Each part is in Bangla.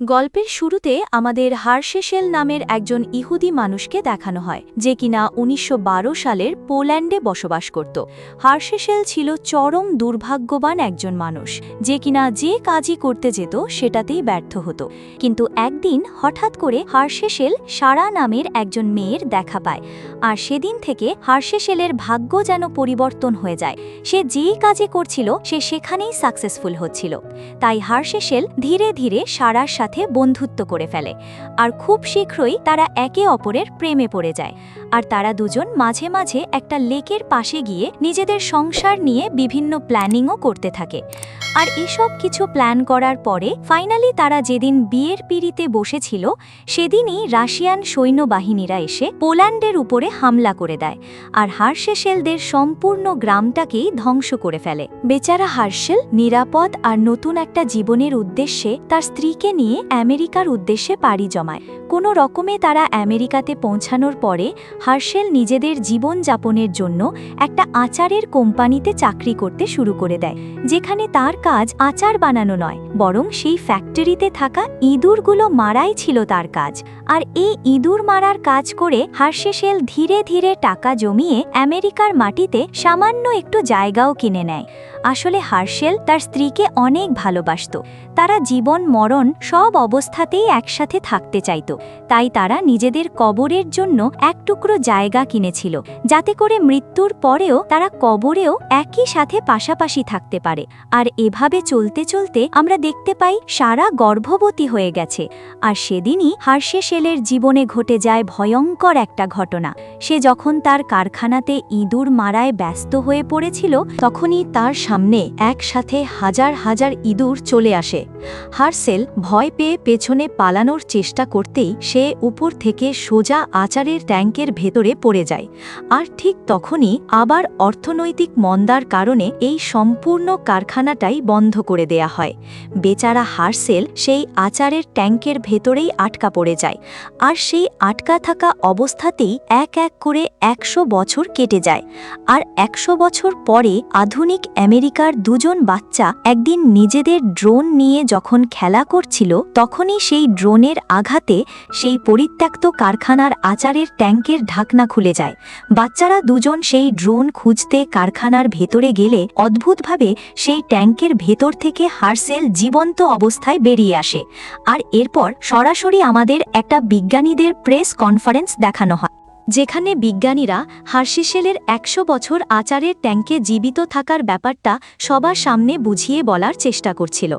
গল্পের শুরুতে আমাদের হার্শেশেল নামের একজন ইহুদি মানুষকে দেখানো হয়, যে কিনা উনিশশো বারো সালের পোল্যান্ডে বসবাস করত। হার্শেশেল ছিল চরম দুর্ভাগ্যবান একজন মানুষ, যে কিনা যে কাজই করতে যেত সেটাতেই ব্যর্থ হতো। কিন্তু একদিন হঠাৎ করে হার্শেশেল সারা নামের একজন মেয়ের দেখা পায়, আর সেদিন থেকে হার্শেশেলের ভাগ্য যেন পরিবর্তন হয়ে যায়। সে যেই কাজে করছিল, সে সেখানেই সাকসেসফুল হচ্ছিল। তাই হার্শেশেল ধীরে ধীরে সাথে বন্ধুত্ব করে ফেলে। আর খুব শীঘ্রই তারা একে অপরের প্রেমে পড়ে যায়। আর তারা দুজন মাঝে মাঝে একটা লেকের পাশে গিয়ে নিজেদের সংসার নিয়ে বিভিন্ন প্ল্যানিংও করতে থাকে। আর এসব কিছু প্ল্যান করার পরে ফাইনালি তারা যেদিন বিয়ের পিড়িতে বসেছিল, সেদিনই রাশিয়ান সৈন্যবাহিনীরা এসে পোল্যান্ডের উপরে হামলা করে দেয় আর হার্শেশেলদের সম্পূর্ণ গ্রামটাকেই ধ্বংস করে ফেলে। বেচারা হার্শেল নিরাপদ আর নতুন একটা জীবনের উদ্দেশ্যে তার স্ত্রীকে নিয়ে আমেরিকার উদ্দেশ্যে পাড়ি জমায়। কোনো রকমে তারা আমেরিকাতে পৌঁছানোর পরে হার্শেল নিজেদের জীবন যাপনের জন্য একটা আচারের কোম্পানিতে চাকরি করতে শুরু করে দেয়, যেখানে তার কাজ আচার বানানো নয়। বরং সেই ফ্যাক্টরিতে থাকা ইঁদুরগুলো মারাই ছিল তার কাজ। আর এই ইঁদুর মারার কাজ করে হার্শেশেল ধীরে ধীরে টাকা জমিয়ে আমেরিকার মাটিতে সামান্য একটু জায়গাও কিনে নেয়। আসলে হার্শেল তার স্ত্রীকে অনেক ভালোবাসত। তারা জীবন, মরণ সব অবস্থাতেই একসাথে থাকতে চাইত। তাই তারা নিজেদের কবরের জন্য এক টুকরো জায়গা কিনেছিল, যাতে করে মৃত্যুর পরেও তারা কবরেও একই সাথে পাশাপাশি থাকতে পারে। আর এভাবে চলতে চলতে আমরা দেখতে পাই সারা গর্ভবতী হয়ে গেছে। আর সেদিনই হার্শেশেলের জীবনে ঘটে যায় ভয়ঙ্কর একটা ঘটনা। সে যখন তার কারখানাতে ইঁদুর মারায় ব্যস্ত হয়ে পড়েছিল, তখনই তার সামনে একসাথে হাজার হাজার ইঁদুর চলে আসে। হার্সেল ভয় পেয়ে পেছনে পালানোর চেষ্টা করতেই সে উপর থেকে সোজা আচারের ট্যাঙ্কের ভেতরে পড়ে যায়। আর ঠিক তখনই আবার অর্থনৈতিক মন্দার কারণে এই সম্পূর্ণ কারখানাটাই বন্ধ করে দেয়া হয়। বেচারা হারসেল সেই আচারের ট্যাঙ্কের ভেতরেই আটকা পড়ে যায়, আর সেই আটকা থাকা অবস্থাতেই এক এক করে একশো বছর কেটে যায়, আর একশো বছর পরে আধুনিক আমেরিকার দুজন বাচ্চা একদিন নিজেদের ড্রোন নিয়ে যখন খেলা করছিল, তখনই সেই ড্রোনের আঘাতে সেই পরিত্যক্ত কারখানার আচারের ট্যাঙ্কের ঢাকনা খুলে যায়। বাচ্চারা দুজন সেই ড্রোন খুঁজতে কারখানার ভেতরে গেলে অদ্ভুতভাবে সেই ট্যাঙ্কের ভেতর থেকে হারসেল জীবন্ত অবস্থায় বেরিয়ে আসে। আর এরপর সরাসরি আমাদের একটা বিজ্ঞানীদের প্রেস কনফারেন্স দেখানো হয়, যেখানে বিজ্ঞানীরা হার্শিশেলের একশো বছর আচারের ট্যাঙ্কে জীবিত থাকার ব্যাপারটা সবার সামনে বুঝিয়ে বলার চেষ্টা করছিল।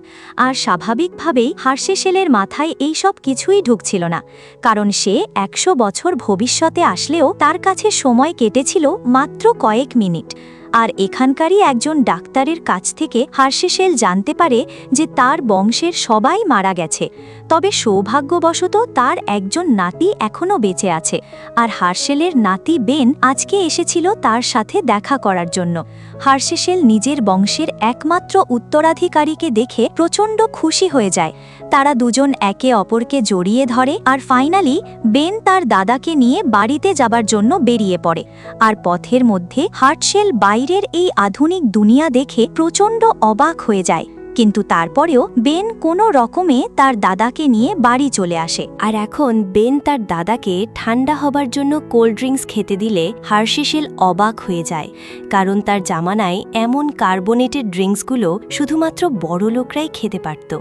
আর স্বাভাবিকভাবেই হার্শিশেলের মাথায় এই সব কিছুই ঢুকছিল না, কারণ সে একশো বছর ভবিষ্যতে আসলেও তার কাছে সময় কেটেছিল মাত্র কয়েক মিনিট। আর এখানকারই একজন ডাক্তারের কাছ থেকে হার্শেশেল জানতে পারে যে তার বংশের সবাই মারা গেছে। তবে সৌভাগ্যবশত তার একজন নাতি এখনও বেঁচে আছে। আর হার্শেলের নাতি বেন আজকে এসেছিল তার সাথে দেখা করার জন্য। হার্শেশেল নিজের বংশের একমাত্র উত্তরাধিকারীকে দেখে প্রচণ্ড খুশি হয়ে যায়। তারা দুজন একে অপরকে জড়িয়ে ধরে আর ফাইনালি বেন তার দাদাকে নিয়ে বাড়িতে যাবার জন্য বেরিয়ে পড়ে। আর পথের মধ্যে হার্টশেল বাইরের এই আধুনিক দুনিয়া দেখে প্রচণ্ড অবাক হয়ে যায়। কিন্তু তারপরেও বেন কোনো রকমে তার দাদাকে নিয়ে বাড়ি চলে আসে। আর এখন বেন তার দাদাকে ঠান্ডা হবার জন্য কোল্ড ড্রিঙ্কস খেতে দিলে হার্শিশেল অবাক হয়ে যায়। কারণ তার জামানায় এমন কার্বোনেটেড ড্রিঙ্কসগুলো শুধুমাত্র বড় লোকরাই খেতে পারত।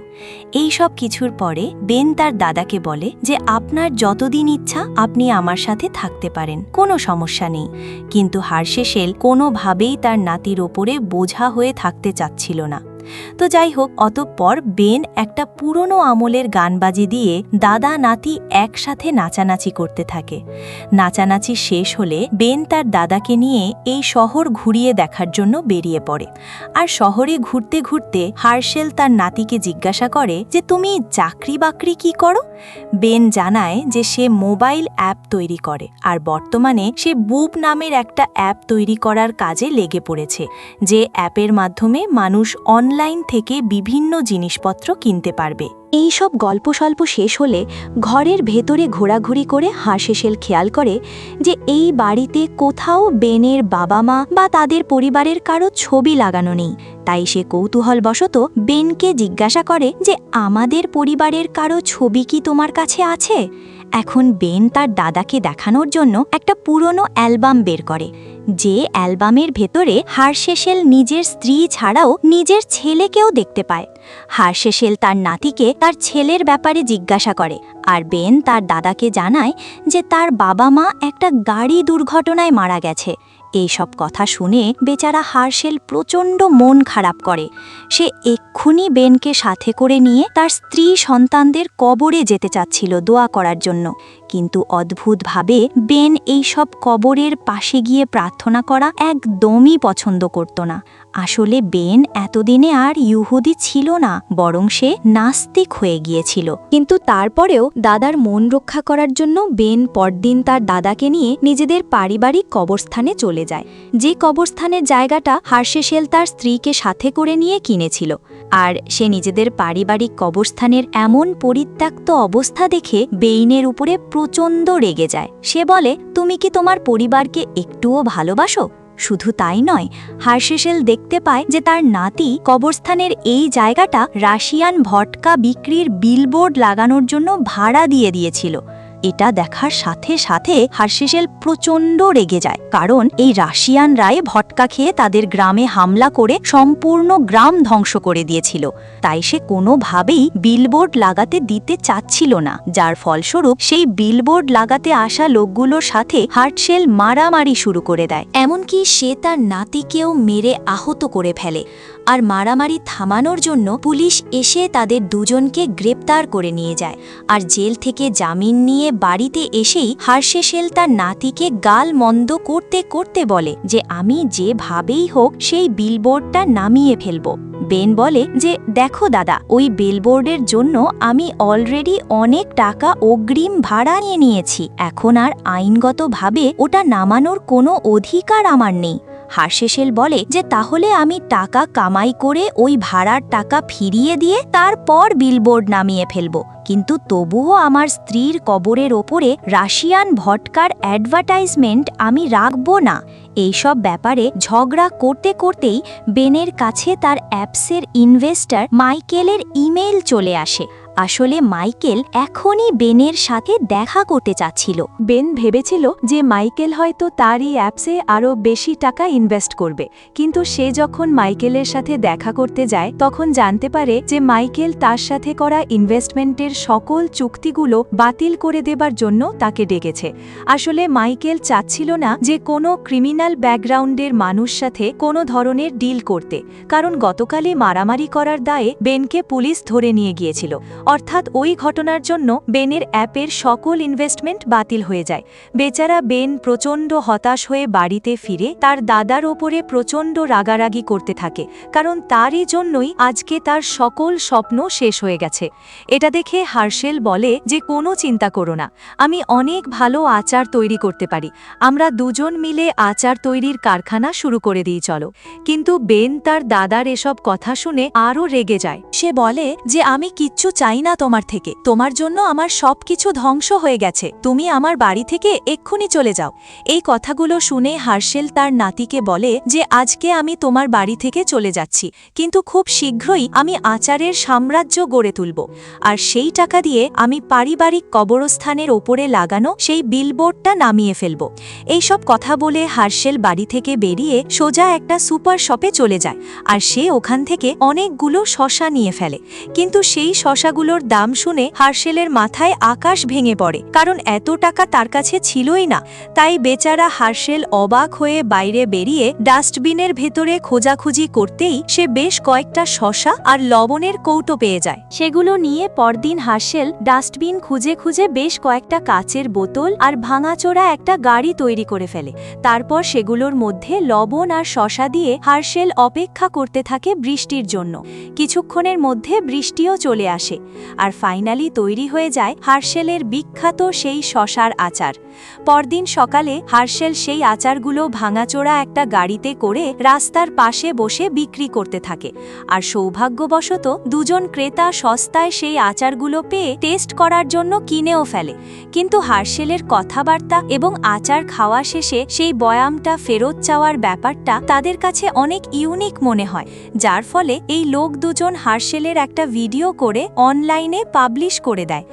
এই সব কিছুর পরে বেন তার দাদাকে বলে যে, আপনার যতদিন ইচ্ছা আপনি আমার সাথে থাকতে পারেন, কোনো সমস্যা নেই। কিন্তু হার্শেশেল কোনোভাবেই তার নাতির ওপরে বোঝা হয়ে থাকতে চাচ্ছিল না। তো যাই হোক অতঃপর বেন একটা পুরনো আমলের গান বাজি দিয়ে দাদা নাতি একসাথে নাচানাচি করতে থাকে। নাচানাচি শেষ হলে বেন তার দাদাকে নিয়ে এই শহর ঘুরিয়ে দেখার জন্য বেরিয়ে পড়ে। আর শহরে ঘুরতে ঘুরতে হার্শেল তার নাতিকে জিজ্ঞাসা করে যে, তুমি চাকরি বাকরি কি করো? বেন জানায় যে, সে মোবাইল অ্যাপ তৈরি করে আর বর্তমানে সে বুব নামের একটা অ্যাপ তৈরি করার কাজে লেগে পড়েছে, যে অ্যাপের মাধ্যমে মানুষ অনলাইন থেকে বিভিন্ন জিনিসপত্র কিনতে পারবে। এই সব গল্প স্বল্প শেষ হলে ঘরের ভেতরে ঘোরাঘুরি করে হাসেশেল খেয়াল করে যে এই বাড়িতে কোথাও বেনের বাবা মা বা তাদের পরিবারের কারও ছবি লাগানো নেই। তাই সে কৌতূহলবশত বেনকে জিজ্ঞাসা করে যে, আমাদের পরিবারের কারও ছবি কি তোমার কাছে আছে? এখন বেন তার দাদাকে দেখানোর জন্য একটা পুরনো অ্যালবাম বের করে। যে অ্যালবামের ভেতরে হার্শেশেল নিজের স্ত্রী ছাড়াও নিজের ছেলেকেও দেখতে পায়। হার্শেশেল তার নাতিকে তার ছেলের ব্যাপারে জিজ্ঞাসা করে আর বেন তার দাদাকে জানায় যে তার বাবা মা একটা গাড়ি দুর্ঘটনায় মারা গেছে। এইসব কথা শুনে বেচারা হার্শেল প্রচণ্ড মন খারাপ করে। সে এক্ষুনি বেনকে সাথে করে নিয়ে তার স্ত্রী সন্তানদের কবরে যেতে চাচ্ছিল দোয়া করার জন্য। কিন্তু অদ্ভুতভাবে বেন এই সব কবরের পাশে গিয়ে প্রার্থনা করা একদমই পছন্দ করত না। আসলে বেন এতদিনে আর ইহুদি ছিল না, বরং সে নাস্তিক হয়ে গিয়েছিল। কিন্তু তারপরেও দাদার মন রক্ষা করার জন্য বেন পরদিন তার দাদাকে নিয়ে নিজেদের পারিবারিক কবরস্থানে চলে যায়। যে কবরস্থানের জায়গাটা হার্শেশেল তার স্ত্রীকে সাথে করে নিয়ে কিনেছিল। আর সে নিজেদের পারিবারিক কবরস্থানের এমন পরিত্যক্ত অবস্থা দেখে বেইনের উপরে প্রচণ্ড রেগে যায়। সে বলে, তুমি কি তোমার পরিবারকে একটুও ভালোবাসো? শুধু তাই নয়, হার্শেশেল দেখতে পায় যে তার নাতি কবরস্থানের এই জায়গাটা রাশিয়ান ভটকা বিক্রির বিলবোর্ড লাগানোর জন্য ভাড়া দিয়ে দিয়েছিল। এটা দেখার সাথে সাথে হার্শেশেল প্রচণ্ড রেগে যায়। কারণ এই রাশিয়ানরাই ভটকা খেয়ে তাদের গ্রামে হামলা করে সম্পূর্ণ গ্রাম ধ্বংস করে দিয়েছিল। তাই সে কোনোভাবেই বিলবোর্ড লাগাতে দিতে চাচ্ছিল না। যার ফলস্বরূপ সেই বিলবোর্ড লাগাতে আসা লোকগুলোর সাথে হার্টশেল মারামারি শুরু করে দেয়। এমনকি সে তার নাতিকেও মেরে আহত করে ফেলে। আর মারামারি থামানোর জন্য পুলিশ এসে তাদের দুজনকে গ্রেপ্তার করে নিয়ে যায়। আর জেল থেকে জামিন নিয়ে বাড়িতে এসেই হার্শেশেল তার নাতিকে গাল মন্দ করতে করতে বলে যে, আমি যেভাবেই হোক সেই বিলবোর্ডটা নামিয়ে ফেলব। বেন বলে যে, দেখো দাদা, ওই বিলবোর্ডের জন্য আমি অলরেডি অনেক টাকা অগ্রিম ভাড়া নিয়ে নিয়েছি। এখন আর আইনগতভাবে ওটা নামানোর কোনো অধিকার আমার নেই। হার্শেশেল বলে যে, তাহলে আমি টাকা কামাই করে ওই ভাড়ার টাকা ফিরিয়ে দিয়ে তারপর বিলবোর্ড নামিয়ে ফেলব। কিন্তু তবুও আমার স্ত্রীর কবরের ওপরে রাশিয়ান ভটকার অ্যাডভার্টাইজমেন্ট আমি রাখব না। এইসব ব্যাপারে ঝগড়া করতে করতেই বেনের কাছে তার অ্যাপসের ইনভেস্টার মাইকেলের ইমেল চলে আসে। আসলে মাইকেল এখনই বেনের সাথে দেখা করতে চাচ্ছিল। বেন ভেবেছিল যে মাইকেল হয়তো তারই অ্যাপসে আরও বেশি টাকা ইনভেস্ট করবে। কিন্তু সে যখন মাইকেলের সাথে দেখা করতে যায়, তখন জানতে পারে যে মাইকেল তার সাথে করা ইনভেস্টমেন্টের সকল চুক্তিগুলো বাতিল করে দেবার জন্য তাকে ডেকেছে। আসলে মাইকেল চাচ্ছিল না যে কোনো ক্রিমিনাল ব্যাকগ্রাউন্ডের মানুষ সাথে কোনো ধরনের ডিল করতে। কারণ গতকালই মারামারি করার দায়ে বেনকে পুলিশ ধরে নিয়ে গিয়েছিল। অর্থাৎ ওই ঘটনার জন্য বেনের অ্যাপের সকল ইনভেস্টমেন্ট বাতিল হয়ে যায়। বেচারা বেন প্রচণ্ড হতাশ হয়ে বাড়িতে ফিরে তার দাদার ওপরে প্রচণ্ড রাগারাগি করতে থাকে, কারণ তারই জন্যই আজকে তার সকল স্বপ্ন শেষ হয়ে গেছে। এটা দেখে হার্শেল বলে যে, কোনো চিন্তা করো না, আমি অনেক ভালো আচার তৈরি করতে পারি। আমরা দুজন মিলে আচার তৈরির কারখানা শুরু করে দিই, চলো। কিন্তু বেন তার দাদার এসব কথা শুনে আরও রেগে যায়। সে বলে যে, আমি কিচ্ছু চাই না তোমার থেকে। তোমার জন্য আমার সব কিছু ধ্বংস হয়ে গেছে। তুমি আমার বাড়ি থেকে এক্ষুনি চলে যাও। এই কথাগুলো শুনে হার্শেল তার নাতিকে বলে যে, আজকে আমি তোমার বাড়ি থেকে চলে যাচ্ছি। কিন্তু খুব শীঘ্রই আমি আচারের সাম্রাজ্য গড়ে তুলব। আর সেই টাকা দিয়ে আমি পারিবারিক কবরস্থানের ওপরে লাগানো সেই বিলবোর্ডটা নামিয়ে ফেলব। এইসব কথা বলে হার্শেল বাড়ি থেকে বেরিয়ে সোজা একটা সুপার শপে চলে যায়। আর সে ওখান থেকে অনেকগুলো শশা নিয়ে ফেলে। কিন্তু সেই শশাগুলোর দাম শুনে হার্শেলের মাথায় আকাশ ভেঙে পড়ে। কারণ এত টাকা তার কাছে ছিলই না। তাই বেচারা হার্শেল অবাক হয়ে বাইরে বেরিয়ে ডাস্টবিনের ভেতরে খোঁজাখুঁজি করতেই সে বেশ কয়েকটা শশা আর লবণের কৌটো পেয়ে যায়। সেগুলো নিয়ে পরদিন হার্শেল ডাস্টবিন খুঁজে খুঁজে বেশ কয়েকটা কাচের বোতল আর ভাঙাচোরা একটা গাড়ি তৈরি করে ফেলে। তারপর সেগুলোর মধ্যে লবণ আর শশা দিয়ে হার্শেল অপেক্ষা করতে থাকে বৃষ্টির জন্য। কিছুক্ষণের মধ্যে বৃষ্টিও চলে আসে। আর ফাইনালি তৈরি হয়ে যায় হার্শেলের বিখ্যাত সেই শশার আচার। পরদিন সকালে হার্শেল সেই আচারগুলো ভাঙাচোড়া একটা গাড়িতে করে রাস্তার পাশে বসে বিক্রি করতে থাকে। আর সৌভাগ্যবশত দুজন ক্রেতা সস্তায় সেই আচারগুলো পেয়ে টেস্ট করার জন্য কিনেও ফেলে। কিন্তু হার্শেলের কথাবার্তা এবং আচার খাওয়া শেষে সেই বয়ামটা ফেরত চাওয়ার ব্যাপারটা তাদের কাছে অনেক ইউনিক মনে হয়, যার ফলে এই লোক দুজন হার্শেলের একটা ভিডিও করে অনলাইনে পাবলিশ করে দেয়।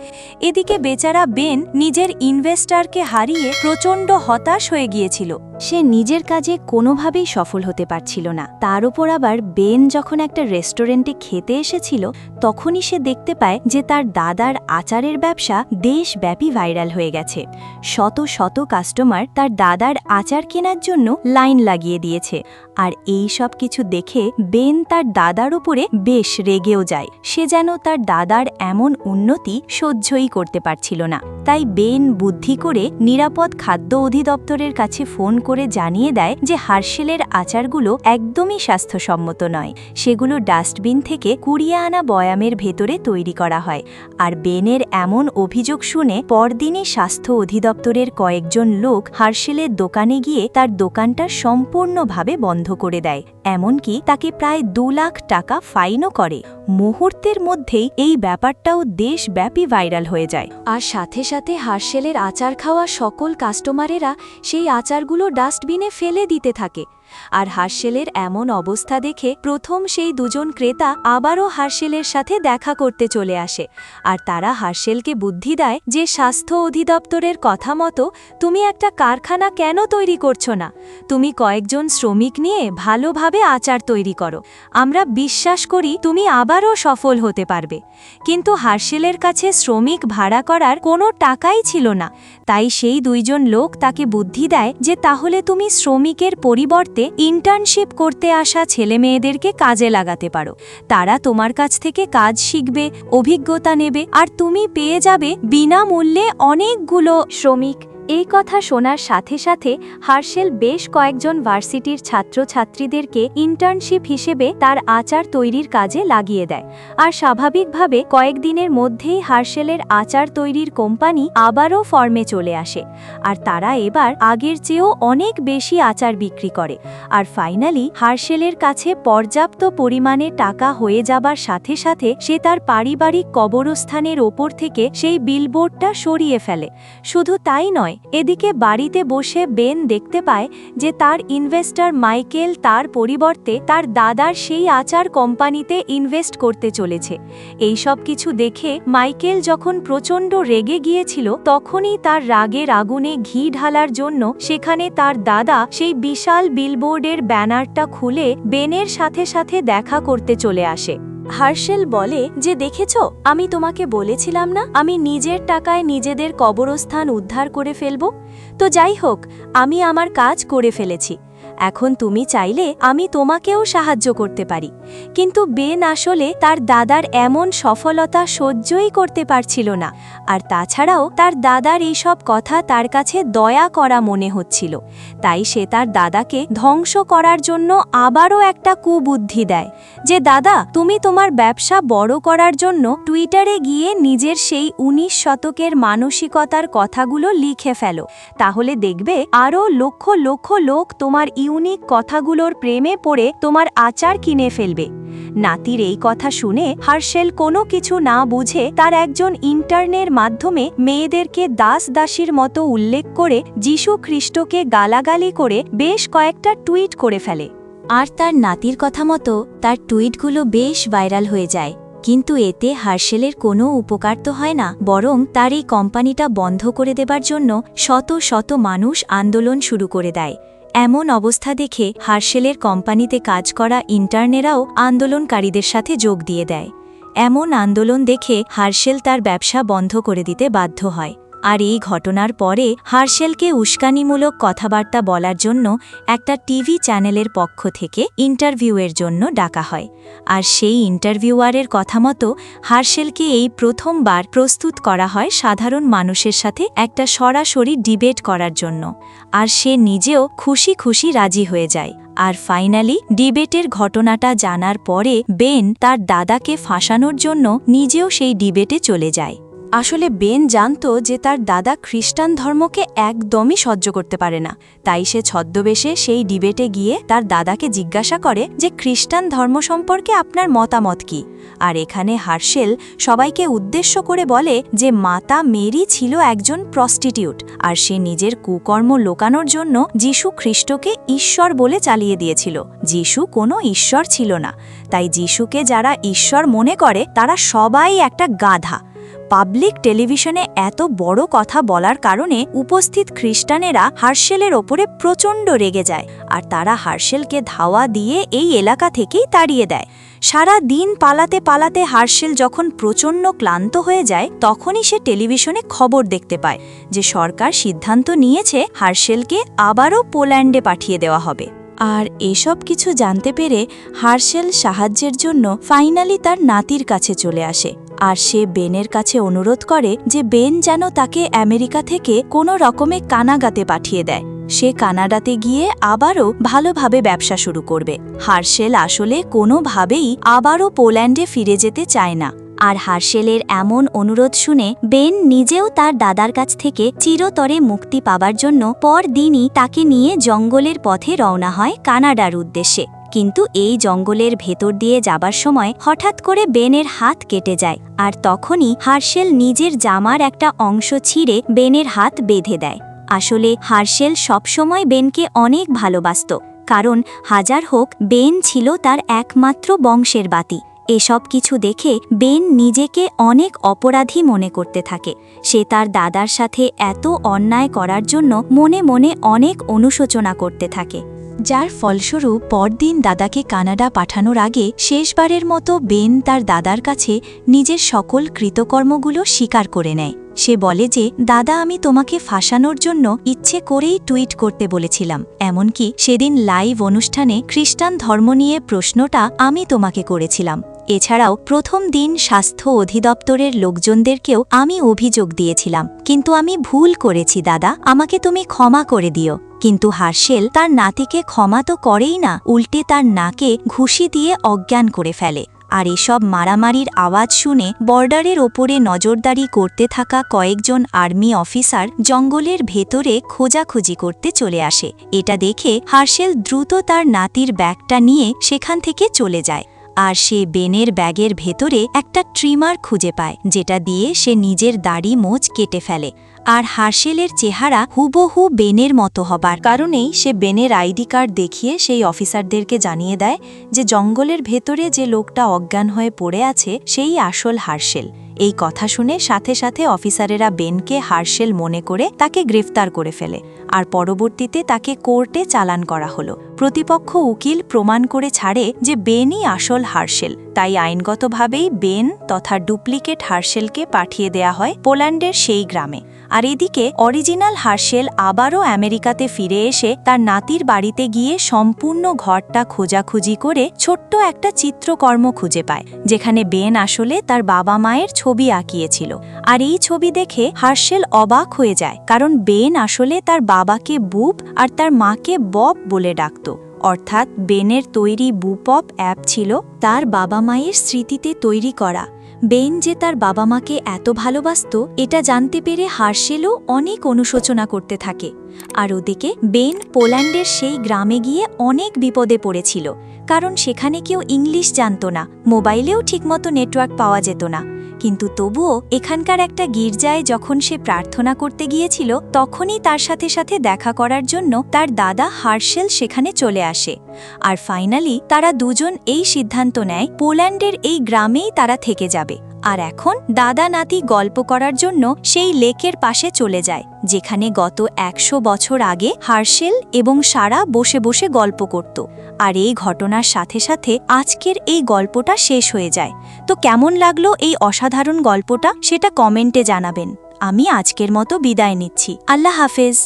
এদিকে বেচারা বেন নিজের ইনভেস্টারকে হারিয়ে প্রচণ্ড হতাশ হয়ে গিয়েছিল। সে নিজের কাজে কোনোভাবেই সফল হতে পারছিল না। তার উপর আবার বেন যখন একটা রেস্টুরেন্টে খেতে এসেছিল, তখনই সে দেখতে পায় যে তার দাদার আচারের ব্যবসা দেশব্যাপী ভাইরাল হয়ে গেছে। শত শত কাস্টমার তার দাদার আচার কেনার জন্য লাইন লাগিয়ে দিয়েছে। আর এই সব কিছু দেখে বেন তার দাদার উপরে বেশ রেগেও যায়। সে যেন তার দাদার এমন উন্নতি সহ্যই করতে পারছিল না। তাই বেন বুদ্ধি করে নিরাপদ খাদ্য অধিদপ্তরের কাছে ফোন করে জানিয়ে দেয় যে হার্শেলের আচারগুলো একদমই স্বাস্থ্যসম্মত নয়। সেগুলো ডাস্টবিন থেকে কুড়িয়ে আনা বয়ামের ভেতরে তৈরি করা হয়। আর বেনের এমন অভিযোগ শুনে পরদিনই স্বাস্থ্য অধিদপ্তরের কয়েকজন লোক হার্শেলের দোকানে গিয়ে তার দোকানটা সম্পূর্ণভাবে বন্ধ করে দেয়। এমনকি তাকে প্রায় দু লাখ টাকা ফাইনও করে। মুহূর্তের মধ্যেই এই ব্যাপারটাও দেশব্যাপী ভাইরাল হয়ে যায়। আর সাথে সাথে হার্শেলের আচার খাওয়া সকল কাস্টমারেরা সেই আচারগুলো ডাস্টবিনে ফেলে দিতে থাকে। আর হার্শেলের এমন অবস্থা দেখে প্রথম সেই দুজন ক্রেতা আবারও হার্শেলের সাথে দেখা করতে চলে আসে। আর তারা হার্শেলকে বুদ্ধি দেয় যে স্বাস্থ্য অধিদপ্তরের কথা মতো তুমি একটা কারখানা কেন তৈরি করছ না? তুমি কয়েকজন শ্রমিক নিয়ে ভালোভাবে আচার তৈরি করো। আমরা বিশ্বাস করি তুমি আবারও সফল হতে পারবে। কিন্তু হার্শেলের কাছে শ্রমিক ভাড়া করার কোনো টাকাই ছিল না। তাই সেই দুইজন লোক তাকে বুদ্ধি দেয় যে তাহলে তুমি শ্রমিকের পরিবর্তে ইন্টার্নশিপ করতে আসা ছেলে মেয়েদেরকে কাজে লাগাতে পারো। তারা তোমার কাছ থেকে কাজ শিখবে, অভিজ্ঞতা নেবে, আর তুমি পেয়ে যাবে বিনামূল্যে অনেকগুলো শ্রমিক। এই কথা শোনার সাথে সাথে হার্শেল বেশ কয়েকজন ভার্সিটির ছাত্রছাত্রীদেরকে ইন্টার্নশিপ হিসেবে তার আচার তৈরির কাজে লাগিয়ে দেয়। আর স্বাভাবিকভাবে কয়েকদিনের মধ্যেই হার্শেলের আচার তৈরির কোম্পানি আবারও ফর্মে চলে আসে। আর তারা এবার আগের চেয়েও অনেক বেশি আচার বিক্রি করে। আর ফাইনালি হার্শেলের কাছে পর্যাপ্ত পরিমাণে টাকা হয়ে যাবার সাথে সাথে সে তার পারিবারিক কবরস্থানের ওপর থেকে সেই বিলবোর্ডটা সরিয়ে ফেলে। শুধু তাই নয় এদিকে বাড়িতে বসে বেন দেখতে পায় যে তার ইনভেস্টর মাইকেল তার পরিবর্তে তার দাদার সেই আচার কোম্পানিতে ইনভেস্ট করতে চলেছে। এই সব কিছু দেখে মাইকেল যখন প্রচণ্ড রেগে গিয়েছিল, তখনই তার রাগের আগুনে ঘি ঢালার জন্য সেখানে তার দাদা সেই বিশাল বিলবোর্ডের ব্যানারটা খুলে বেনের সাথে সাথে দেখা করতে চলে আসে। হার্শেল বলে যে, দেখেছ? আমি তোমাকে বলেছিলাম না, আমি নিজের টাকায় নিজেদের কবরস্থান উদ্ধার করে ফেলব? তো যাই হোক, আমি আমার কাজ করে ফেলেছি। এখন তুমি চাইলে আমি তোমাকেও সাহায্য করতে পারি। কিন্তু বেন আসলে তার দাদার এমন সফলতা সহ্যই করতে পারছিল না। আর তাছাড়াও তার দাদার এইসব কথা তার কাছে দয়া করা মনে হচ্ছিল। তাই সে তার দাদাকে ধ্বংস করার জন্য আবারও একটা কুবুদ্ধি দেয় যে, দাদা, তুমি তোমার ব্যবসা বড় করার জন্য টুইটারে গিয়ে নিজের সেই উনিশ শতকের মানসিকতার কথাগুলো লিখে ফেলো। তাহলে দেখবে আরও লক্ষ লক্ষ লোক তোমার ইউনিক কথাগুলোর প্রেমে পড়ে তোমার আচার কিনে ফেলবে। নাতির এই কথা শুনে হার্শেল কোনো কিছু না বুঝে তার একজন ইন্টার্নের মাধ্যমে মেয়েদেরকে দাস দাসীর মতো উল্লেখ করে যীশু খ্রিস্টকে গালাগালি করে বেশ কয়েকটা টুইট করে ফেলে। আর তার নাতির কথা মতো তার টুইটগুলো বেশ ভাইরাল হয়ে যায়। কিন্তু এতে হার্শেলের কোনো উপকার তো হয় না, বরং তার এই কোম্পানিটা বন্ধ করে দেবার জন্য শত শত মানুষ আন্দোলন শুরু করে দেয়। এমন অবস্থা দেখে হার্শেলের কোম্পানিতে কাজ করা ইন্টার্নেরাও আন্দোলনকারীদের সাথে যোগ দিয়ে দেয়। এমন আন্দোলন দেখে হার্শেল তার ব্যবসা বন্ধ করে দিতে বাধ্য হয়। আর এই ঘটনার পরে হার্শেলকে উস্কানিমূলক কথাবার্তা বলার জন্য একটা টিভি চ্যানেলের পক্ষ থেকে ইন্টারভিউয়ের জন্য ডাকা হয়। আর সেই ইন্টারভিউয়ারের কথা মতো হার্শেলকে এই প্রথমবার প্রস্তুত করা হয় সাধারণ মানুষের সাথে একটা সরাসরি ডিবেট করার জন্য। আর সে নিজেও খুশি খুশি রাজি হয়ে যায়। আর ফাইনালি ডিবেটের ঘটনাটা জানার পরে বেন তার দাদাকে ফাঁসানোর জন্য নিজেও সেই ডিবেটে চলে যায়। আসলে বেন জানত যে তার দাদা খ্রিস্টান ধর্মকে একদমই সহ্য করতে পারে না। তাই সে ছদ্মবেশে সেই ডিবেটে গিয়ে তার দাদাকে জিজ্ঞাসা করে যে খ্রিস্টান ধর্ম সম্পর্কে আপনার মতামত কি? আর এখানে হার্শেল সবাইকে উদ্দেশ্য করে বলে যে মাতা মেরি ছিল একজন প্রস্টিটিউট আর সে নিজের কুকর্ম লোকানোর জন্য যিশু খ্রিস্টকে ঈশ্বর বলে চালিয়ে দিয়েছিল। যিশু কোনো ঈশ্বর ছিল না। তাই যিশুকে যারা ঈশ্বর মনে করে তারা সবাই একটা গাধা। পাবলিক টেলিভিশনে এত বড় কথা বলার কারণে উপস্থিত খ্রিস্টানেরা হার্শেলের ওপরে প্রচণ্ড রেগে যায় আর তারা হার্শেলকে ধাওয়া দিয়ে এই এলাকা থেকেই তাড়িয়ে দেয়। সারা দিন পালাতে পালাতে হার্শেল যখন প্রচণ্ড ক্লান্ত হয়ে যায়, তখনই সে টেলিভিশনে খবর দেখতে পায় যে সরকার সিদ্ধান্ত নিয়েছে হার্শেলকে আবারও পোল্যান্ডে পাঠিয়ে দেওয়া হবে। আর এসব কিছু জানতে পেরে হার্শেল সাহায্যের জন্য ফাইনালি তার নাতির কাছে চলে আসে। আর সে বেনের কাছে অনুরোধ করে যে বেন যেন তাকে আমেরিকা থেকে কোনো রকমে কানাগাতে পাঠিয়ে দেয়। সে কানাডাতে গিয়ে আবারও ভালোভাবে ব্যবসা শুরু করবে। হার্শেল আসলে কোনোভাবেই আবারও পোল্যান্ডে ফিরে যেতে চায় না। আর হার্শেলের এমন অনুরোধ শুনে বেন নিজেও তার দাদার কাছ থেকে চিরতরে মুক্তি পাবার জন্য পরদিনই তাকে নিয়ে জঙ্গলের পথে রওনা হয় কানাডার উদ্দেশ্যে। কিন্তু এই জঙ্গলের ভেতর দিয়ে যাবার সময় হঠাৎ করে বেনের হাত কেটে যায়, আর তখনই হার্শেল নিজের জামার একটা অংশ ছিঁড়ে বেনের হাত বেঁধে দেয়। আসলে হার্শেল সবসময় বেনকে অনেক ভালোবাসত, কারণ হাজার হোক, বেন ছিল তার একমাত্র বংশের বাতি। এসব কিছু দেখে বেন নিজেকে অনেক অপরাধী মনে করতে থাকে। সে তার দাদার সাথে এত অন্যায় করার জন্য মনে মনে অনেক অনুশোচনা করতে থাকে। যার ফলস্বরূপ পরদিন দাদাকে কানাডা পাঠানোর আগে শেষবারের মতো বেন তার দাদার কাছে নিজের সকল কৃতকর্মগুলো স্বীকার করে নেয়। সে বলে যে, দাদা, আমি তোমাকে ফাঁসানোর জন্য ইচ্ছে করেই টুইট করতে বলেছিলাম। এমনকি সেদিন লাইভ অনুষ্ঠানে খ্রিস্টান ধর্ম নিয়ে প্রশ্নটা আমি তোমাকে করেছিলাম। এছাড়াও প্রথম দিন স্বাস্থ্য অধিদপ্তরের লোকজনদেরকেও আমি অভিযোগ দিয়েছিলাম। কিন্তু আমি ভুল করেছি, দাদা। আমাকে তুমি ক্ষমা করে দিও। কিন্তু হার্শেল তার নাতিকে ক্ষমা তো করেই না, উল্টে তার নাকে ঘুষি দিয়ে অজ্ঞান করে ফেলে। আর এসব মারামারির আওয়াজ শুনে বর্ডারের ওপরে নজরদারি করতে থাকা কয়েকজন আর্মি অফিসার জঙ্গলের ভেতরে খোঁজাখুঁজি করতে চলে আসে। এটা দেখে হার্শেল দ্রুত তার নাতির ব্যাগটা নিয়ে সেখান থেকে চলে যায়। আর সে বেনের ব্যাগের ভেতরে একটা ট্রিমার খুঁজে পায়, যেটা দিয়ে সে নিজের দাড়ি মোচ কেটে ফেলে, আর হার্শেলের চেহারা হুবহু বেনের মতো হবার কারণেই সে বেনের আইডি কার্ড দেখিয়ে সেই অফিসারদেরকে জানিয়ে দেয় যে জঙ্গলের ভেতরে যে লোকটা অজ্ঞান হয়ে পড়ে আছে, সেই আসল হার্শেল। এই কথা শুনে সাথে সাথে অফিসারেরা বেনকে হার্শেল মনে করে তাকে গ্রেফতার করে ফেলে, আর পরবর্তীতে তাকে কোর্টে চালান করা হলো। প্রতিপক্ষ উকিল প্রমাণ করে ছাড়ে যে বেনই আসল হার্শেল, তাই আইনগতভাবেই বেন তথা ডুপ্লিকেট হার্শেলকে পাঠিয়ে দেয়া হয় পোল্যান্ডের সেই গ্রামে। আর এদিকে অরিজিনাল হার্শেল আবারও আমেরিকাতে ফিরে এসে তার নাতির বাড়িতে গিয়ে সম্পূর্ণ ঘরটা খোঁজাখুঁজি করে ছোট্ট একটা চিত্রকর্ম খুঁজে পায়, যেখানে বেন আসলে তার বাবা মায়ের ছবি আঁকিয়েছিল। আর এই ছবি দেখে হার্শেল অবাক হয়ে যায়, কারণ বেন আসলে তার বাবাকে বুব আর তার মাকে বব বলে ডাকত। অর্থাৎ বেনের তৈরি বুপপ অ্যাপ ছিল তার বাবা মায়ের স্মৃতিতে তৈরি করা। বেন যে তার বাবা মাকে এত ভালোবাসত, এটা জানতে পেরে হার্শেলও অনেক অনুশোচনা করতে থাকে। আর ওদিকে বেন পোল্যান্ডের সেই গ্রামে গিয়ে অনেক বিপদে পড়েছিল, কারণ সেখানে কেউ ইংলিশ জানত না, মোবাইলেও ঠিকমতো নেটওয়ার্ক পাওয়া যেত না। কিন্তু তবুও এখানকার একটা গির্জায় যখন সে প্রার্থনা করতে গিয়েছিল, তখনই তার সাথে সাথে দেখা করার জন্য তার দাদা হার্শেল সেখানে চলে আসে। আর ফাইনালি তারা দুজন এই সিদ্ধান্ত নেয়, পোল্যান্ডের এই গ্রামেই তারা থেকে যাবে। আর এখন দাদা নাতি গল্প করার জন্য সেই লেকের পাশে চলে যায়, যেখানে গত একশো বছর আগে হার্শেল এবং সারা বসে বসে গল্প করত। আর এই ঘটনার সাথে সাথে আজকের এই গল্পটা শেষ হয়ে যায়। তো কেমন লাগল এই অসাধারণ গল্পটা সেটা কমেন্টে জানাবেন। আমি আজকের মতো বিদায় নিচ্ছি। আল্লাহ হাফেজ।